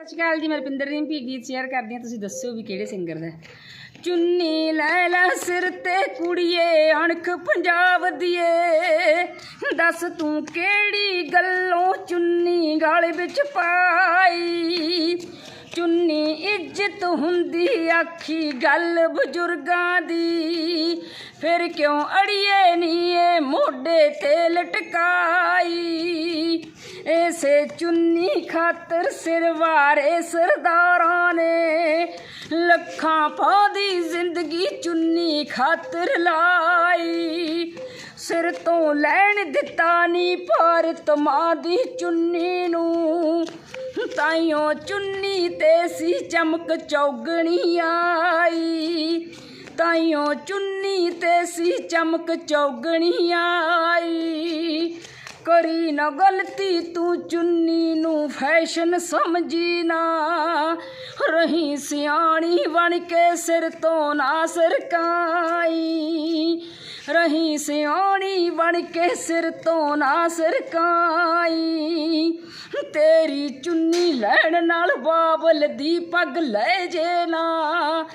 ਸਤਿ ਸ਼੍ਰੀ ਅਕਾਲ ਜੀ, ਮੈਂ ਰਪਿੰਦਰ ਰਿੰਪੀ ਗੀਤ ਸ਼ੇਅਰ ਕਰਦੀ ਹਾਂ। ਤੁਸੀਂ ਦੱਸਿਓ ਵੀ ਕਿਹੜੇ ਸਿੰਗਰ ਦਾ ਚੁੰਨੀ ਲੈ ਲੈ ਸਿਰ ਤੇ ਕੁੜੀਏ, ਅਣਖ ਪੰਜਾਬ ਦੀਏ। ਦੱਸ ਤੂੰ ਕਿਹੜੀ ਗੱਲੋਂ ਚੁੰਨੀ ਗਾਲ ਵਿੱਚ ਪਾਈ? ਚੁੰਨੀ ਇੱਜ਼ਤ ਹੁੰਦੀ ਆਖੀ ਗੱਲ ਬਜ਼ੁਰਗਾਂ ਦੀ। ਫਿਰ ਕਿਉਂ ਅੜੀਏ ਨੀ ਇਹ ਮੋਢੇ ਤੇ ਲਟਕਾਈ? ਐਸੇ ਚੁੰਨੀ ਖਾਤਰ ਸਿਰ ਵਾਰੇ ਸਰਦਾਰਾਂ ਨੇ। ਲੱਖਾਂ ਪਾ ਜ਼ਿੰਦਗੀ ਚੁੰਨੀ ਖਾਤਰ ਲਾਈ। ਸਿਰ ਤੋਂ ਲੈਣ ਦਿੱਤਾ ਨਹੀਂ ਭਾਰਤ ਮਾਂ ਦੀ ਚੁੰਨੀ ਨੂੰ। ਤਾਈਓ ਚੁੰਨੀ ਤੇ ਸੀ ਚਮਕ ਚੌਗਣੀ ਆਈ। ਤਾਈਓ ਚੁੰਨੀ ਤੇ ਸੀ ਚਮਕ ਚੌਗਣੀ ਆਈ। ਕਰੀ ਨਾ ਗਲਤੀ ਤੂੰ ਚੁੰਨੀ ਨੂੰ ਫੈਸ਼ਨ ਸਮਝੀ ਨਾ। ਰਹੀ ਸਿਆਣੀ ਬਣ ਕੇ ਸਿਰ ਤੋਂ ਨਾ ਸਰਕਾਈ। ਰਹੀ ਸਿਆਣੀ ਬਣ ਕੇ ਸਿਰ ਤੋਂ ਨਾ ਸਰਕਾਈ। ਤੇਰੀ ਚੁੰਨੀ ਲੈਣ ਨਾਲ ਬਾਬਲ ਦੀ ਪੱਗ ਲੈ ਜੇ ਨਾ।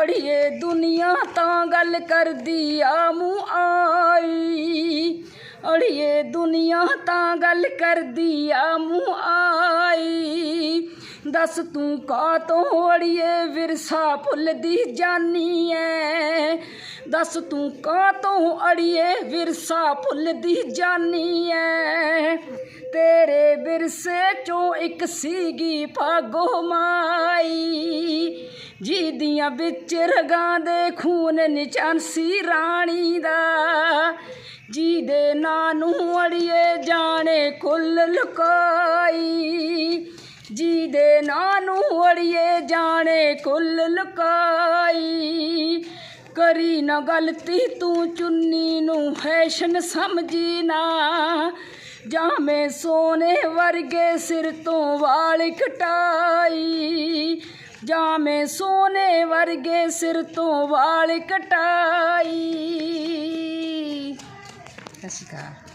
ਅੜੀਏ ਦੁਨੀਆ ਤਾਂ ਗੱਲ ਕਰਦੀ ਆ, ਮੂੰਹ ਆਈ। ਅੜੀਏ ਦੁਨੀਆ ਤਾਂ ਗੱਲ ਕਰਦੀ ਆ, ਮੂੰਹ ਆਈ। ਦੱਸ ਤੂੰ ਕਾ ਤੋਂ ਅੜੀਏ ਵਿਰਸਾ ਭੁੱਲਦੀ ਜਾਨੀ ਐ? ਦੱਸ ਤੂੰ ਕਾਂ ਤੋਂ ਅੜੀਏ ਵਿਰਸਾ ਭੁੱਲਦੀ ਜਾਨੀ ਐ ਤੇਰੇ ਵਿਰਸੇ ਚੋਂ ਇੱਕ ਸੀਗੀ ਭਾਗੋ ਮਾਈ। ਜਿਹਦੀਆਂ ਵਿੱਚ ਰਗਾਂ ਦੇ ਖੂਨ ਨਿਚਾਨ ਸੀ ਰਾਣੀ ਦਾ। ਜਿਹਦੇ ਨਾਂ ਨੂੰ ਅੜੀਏ ਜਾਣੇ ਕੁੱਲ ਲੁਕਾਈ। ਜਿਹਦੇ ਨਾਂ ਨੂੰ ਅੜੀਏ ਜਾਣੇ ਕੁੱਲ ਲੁਕਾਈ। ਕਰੀ ਨਾ ਗਲਤੀ ਤੂੰ ਚੁੰਨੀ ਨੂੰ ਫੈਸ਼ਨ ਸਮਝੀ ਨਾ। ਜਾਵੇਂ ਸੋਨੇ ਵਰਗੇ ਸਿਰ ਤੋਂ ਵਾਲ ਕਟਾਈ। ਜਾਵੇਂ ਸੋਨੇ ਵਰਗੇ ਸਿਰ ਤੋਂ ਵਾਲ ਕਟਾਈ। ਸਤਿ ਸ਼੍ਰੀ ਅਕਾਲ।